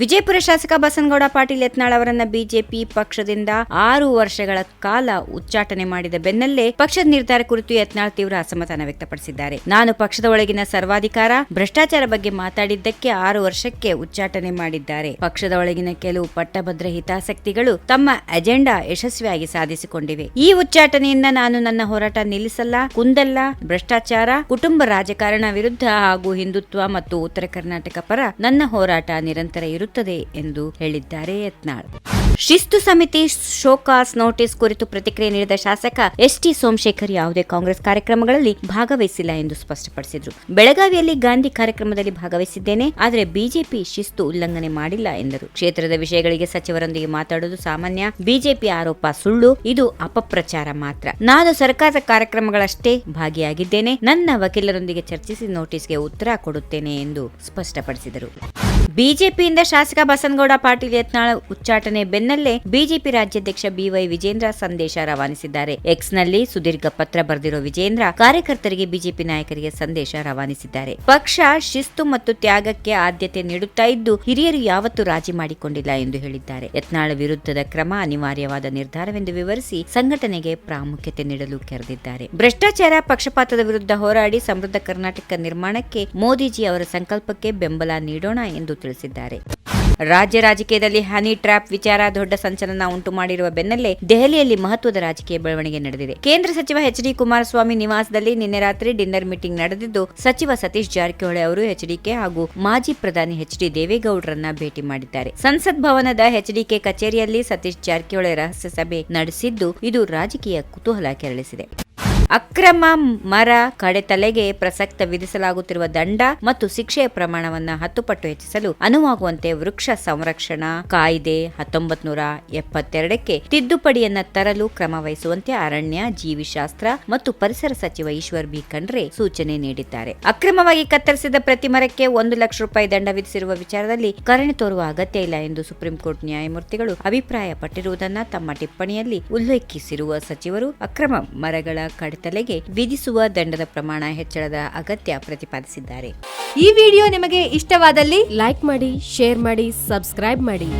Vijayapura ಶಾಸಕ ಬಸನಗೌಡ ಪಾಟೀಲ್ ಯತ್ನಾಳ್ ಅವರನ್ನ BJP ಪಕ್ಷದಿಂದ ಆರು ವರ್ಷಗಳ ಕಾಲ ಉಚ್ಚಾಟನೆ ಮಾಡಿದ ಬೆನ್ನಲ್ಲೇ ಪಕ್ಷದ ನಿರ್ಧಾರ ಕುರಿತು ಯತ್ನಾಳ್ ತೀವ್ರ ಅಸಮಾಧಾನ ವ್ಯಕ್ತಪಡಿಸಿದ್ದಾರೆ. ನಾನು ಪಕ್ಷದ ಒಳಗಿನ ಸರ್ವಾಧಿಕಾರ, ಭ್ರಷ್ಟಾಚಾರ ಬಗ್ಗೆ ಮಾತಾಡಿದ್ದಕ್ಕೆ ಆರು ವರ್ಷಕ್ಕೆ ಉಚ್ಚಾಟನೆ ಮಾಡಿದ್ದಾರೆ. ಪಕ್ಷದ ಒಳಗಿನ ಕೆಲವು ಪಟ್ಟಭದ್ರ ಹಿತಾಸಕ್ತಿಗಳು ತಮ್ಮ ಅಜೆಂಡಾ ಯಶಸ್ವಿಯಾಗಿ ಸಾಧಿಸಿಕೊಂಡಿವೆ. ಈ ಉಚ್ಚಾಟನೆಯಿಂದ ನಾನು ನನ್ನ ಹೋರಾಟ ನಿಲ್ಲಿಸಲ್ಲ, ಕುಂದಲ್ಲ. ಭ್ರಷ್ಟಾಚಾರ, ಕುಟುಂಬ ರಾಜಕಾರಣ ವಿರುದ್ಧ ಹಾಗೂ ಹಿಂದುತ್ವ ಮತ್ತು ಉತ್ತರ ಕರ್ನಾಟಕ ಪರ ನನ್ನ ಹೋರಾಟ ನಿರಂತರ ಇರುತ್ತದೆ ಎಂದು ಹೇಳಿದ್ದಾರೆ ಯತ್ನಾಳ್. ಶಿಸ್ತು ಸಮಿತಿ ಶೋಕಾಸ್ ನೋಟಿಸ್ ಕುರಿತು ಪ್ರತಿಕ್ರಿಯೆ ನೀಡಿದ ಶಾಸಕ ಎಸ್ ಟಿ ಸೋಮಶೇಖರ್ ಯಾವುದೇ ಕಾಂಗ್ರೆಸ್ ಕಾರ್ಯಕ್ರಮಗಳಲ್ಲಿ ಭಾಗವಹಿಸಿಲ್ಲ ಎಂದು ಸ್ಪಷ್ಟಪಡಿಸಿದರು. ಬೆಳಗಾವಿಯಲ್ಲಿ ಗಾಂಧಿ ಕಾರ್ಯಕ್ರಮದಲ್ಲಿ ಭಾಗವಹಿಸಿದ್ದೇನೆ, ಆದರೆ ಬಿಜೆಪಿ ಶಿಸ್ತು ಉಲ್ಲಂಘನೆ ಮಾಡಿಲ್ಲ ಎಂದರು. ಕ್ಷೇತ್ರದ ವಿಷಯಗಳಿಗೆ ಸಚಿವರೊಂದಿಗೆ ಮಾತಾಡುವುದು ಸಾಮಾನ್ಯ. ಬಿಜೆಪಿ ಆರೋಪ ಸುಳ್ಳು, ಇದು ಅಪಪ್ರಚಾರ ಮಾತ್ರ. ನಾನು ಸರ್ಕಾರದ ಕಾರ್ಯಕ್ರಮಗಳಷ್ಟೇ ಭಾಗಿಯಾಗಿದ್ದೇನೆ. ನನ್ನ ವಕೀಲರೊಂದಿಗೆ ಚರ್ಚಿಸಿ ನೋಟಿಸ್ಗೆ ಉತ್ತರ ಕೊಡುತ್ತೇನೆ ಎಂದು ಸ್ಪಷ್ಟಪಡಿಸಿದರು. ಬಿಜೆಪಿಯಿಂದ ಶಾಸಕ ಬಸನಗೌಡ ಪಾಟೀಲ್ ಯತ್ನಾಳ ಉಚ್ಚಾಟನೆ ಬೆನ್ನಲ್ಲೇ ಬಿಜೆಪಿ ರಾಜ್ಯಾಧ್ಯಕ್ಷ ಬಿವೈ ವಿಜೇಂದ್ರ ಸಂದೇಶ ರವಾನಿಸಿದ್ದಾರೆ. ಎಕ್ಸ್ನಲ್ಲಿ ಸುದೀರ್ಘ ಪತ್ರ ಬರೆದಿರುವ ವಿಜೇಂದ್ರ ಕಾರ್ಯಕರ್ತರಿಗೆ ಬಿಜೆಪಿ ನಾಯಕರಿಗೆ ಸಂದೇಶ ರವಾನಿಸಿದ್ದಾರೆ. ಪಕ್ಷ ಶಿಸ್ತು ಮತ್ತು ತ್ಯಾಗಕ್ಕೆ ಆದ್ಯತೆ ನೀಡುತ್ತಾ ಇದ್ದು, ಹಿರಿಯರು ಯಾವತ್ತೂ ರಾಜಿ ಮಾಡಿಕೊಂಡಿಲ್ಲ ಎಂದು ಹೇಳಿದ್ದಾರೆ. ಯತ್ನಾಳ ವಿರುದ್ಧದ ಕ್ರಮ ಅನಿವಾರ್ಯವಾದ ನಿರ್ಧಾರವೆಂದು ವಿವರಿಸಿ ಸಂಘಟನೆಗೆ ಪ್ರಾಮುಖ್ಯತೆ ನೀಡಲು ಕರೆದಿದ್ದಾರೆ. ಭ್ರಷ್ಟಾಚಾರ ಪಕ್ಷಪಾತದ ವಿರುದ್ಧ ಹೋರಾಡಿ ಸಮೃದ್ಧ ಕರ್ನಾಟಕ ನಿರ್ಮಾಣಕ್ಕೆ ಮೋದಿಜಿ ಅವರ ಸಂಕಲ್ಪಕ್ಕೆ ಬೆಂಬಲ ನೀಡೋಣ ಎಂದು ತಿಳಿಸಿದ್ದಾರೆ. ರಾಜ್ಯ ರಾಜಕೀಯದಲ್ಲಿ ಹನಿ ಟ್ರ್ಯಾಪ್ ವಿಚಾರ ದೊಡ್ಡ ಸಂಚಲನ ಉಂಟು ಮಾಡಿರುವ ಬೆನ್ನಲ್ಲೇ ದೆಹಲಿಯಲ್ಲಿ ಮಹತ್ವದ ರಾಜಕೀಯ ಬೆಳವಣಿಗೆ ನಡೆದಿದೆ. ಕೇಂದ್ರ ಸಚಿವ ಎಚ್ ಡಿ ಕುಮಾರಸ್ವಾಮಿ ನಿವಾಸದಲ್ಲಿ ನಿನ್ನೆ ರಾತ್ರಿ ಡಿನ್ನರ್ ಮೀಟಿಂಗ್ ನಡೆದಿದ್ದು, ಸಚಿವ ಸತೀಶ್ ಜಾರಕಿಹೊಳಿ ಅವರು ಎಚ್ಡಿಕೆ ಹಾಗೂ ಮಾಜಿ ಪ್ರಧಾನಿ ಎಚ್ ಡಿ ದೇವೇಗೌಡರನ್ನ ಭೇಟಿ ಮಾಡಿದ್ದಾರೆ. ಸಂಸತ್ ಭವನದ ಎಚ್ಡಿಕೆ ಕಚೇರಿಯಲ್ಲಿ ಸತೀಶ್ ಜಾರಕಿಹೊಳಿ ರಹಸ್ಯ ಸಭೆ ನಡೆಸಿದ್ದು, ಇದು ರಾಜಕೀಯ ಕುತೂಹಲ ಕೆರಳಿಸಿದೆ. ಅಕ್ರಮ ಮರ ಕಡೆತಲೆಗೆ ಪ್ರಸಕ್ತ ವಿಧಿಸಲಾಗುತ್ತಿರುವ ದಂಡ ಮತ್ತು ಶಿಕ್ಷೆಯ ಪ್ರಮಾಣವನ್ನ ಹತ್ತು ಪಟ್ಟು ಹೆಚ್ಚಿಸಲು ಅನುವಾಗುವಂತೆ ವೃಕ್ಷ ಸಂರಕ್ಷಣಾ ಕಾಯ್ದೆ ಹತ್ತೊಂಬತ್ ನೂರ ಎಪ್ಪತ್ತೆರಡಕ್ಕೆ ತಿದ್ದುಪಡಿಯನ್ನ ತರಲು ಕ್ರಮ ವಹಿಸುವಂತೆ ಅರಣ್ಯ, ಜೀವಿಶಾಸ್ತ್ರ ಮತ್ತು ಪರಿಸರ ಸಚಿವ ಈಶ್ವರ್ ಬಿ. ಖಂಡ್ರೆ ಸೂಚನೆ ನೀಡಿದ್ದಾರೆ. ಅಕ್ರಮವಾಗಿ ಕತ್ತರಿಸಿದ ಪ್ರತಿ ಮರಕ್ಕೆ ಒಂದು ಲಕ್ಷ ರೂಪಾಯಿ ದಂಡ ವಿಧಿಸಿರುವ ವಿಚಾರದಲ್ಲಿ ಕರುಣೆ ತೋರುವ ಅಗತ್ಯ ಇಲ್ಲ ಎಂದು ಸುಪ್ರೀಂ ಕೋರ್ಟ್ ನ್ಯಾಯಮೂರ್ತಿಗಳು ಅಭಿಪ್ರಾಯಪಟ್ಟಿರುವುದನ್ನು ತಮ್ಮ ಟಿಪ್ಪಣಿಯಲ್ಲಿ ಉಲ್ಲೇಖಿಸಿರುವ ಸಚಿವರು, ಅಕ್ರಮ ಮರಗಳ ಕಡೆತಲೆಗೆ ವಿಧಿಸುವ ದಂಡದ ಪ್ರಮಾಣ ಹೆಚ್ಚಳದ ಅಗತ್ಯ ಪ್ರತಿಪಾದಿಸಿದ್ದಾರೆ. ಈ ವಿಡಿಯೋ ನಿಮಗೆ ಇಷ್ಟವಾದಲ್ಲಿ ಲೈಕ್ ಮಾಡಿ ಶೇರ್ ಮಾಡಿ ಸಬ್ಸ್ಕ್ರೈಬ್ ಮಾಡಿ.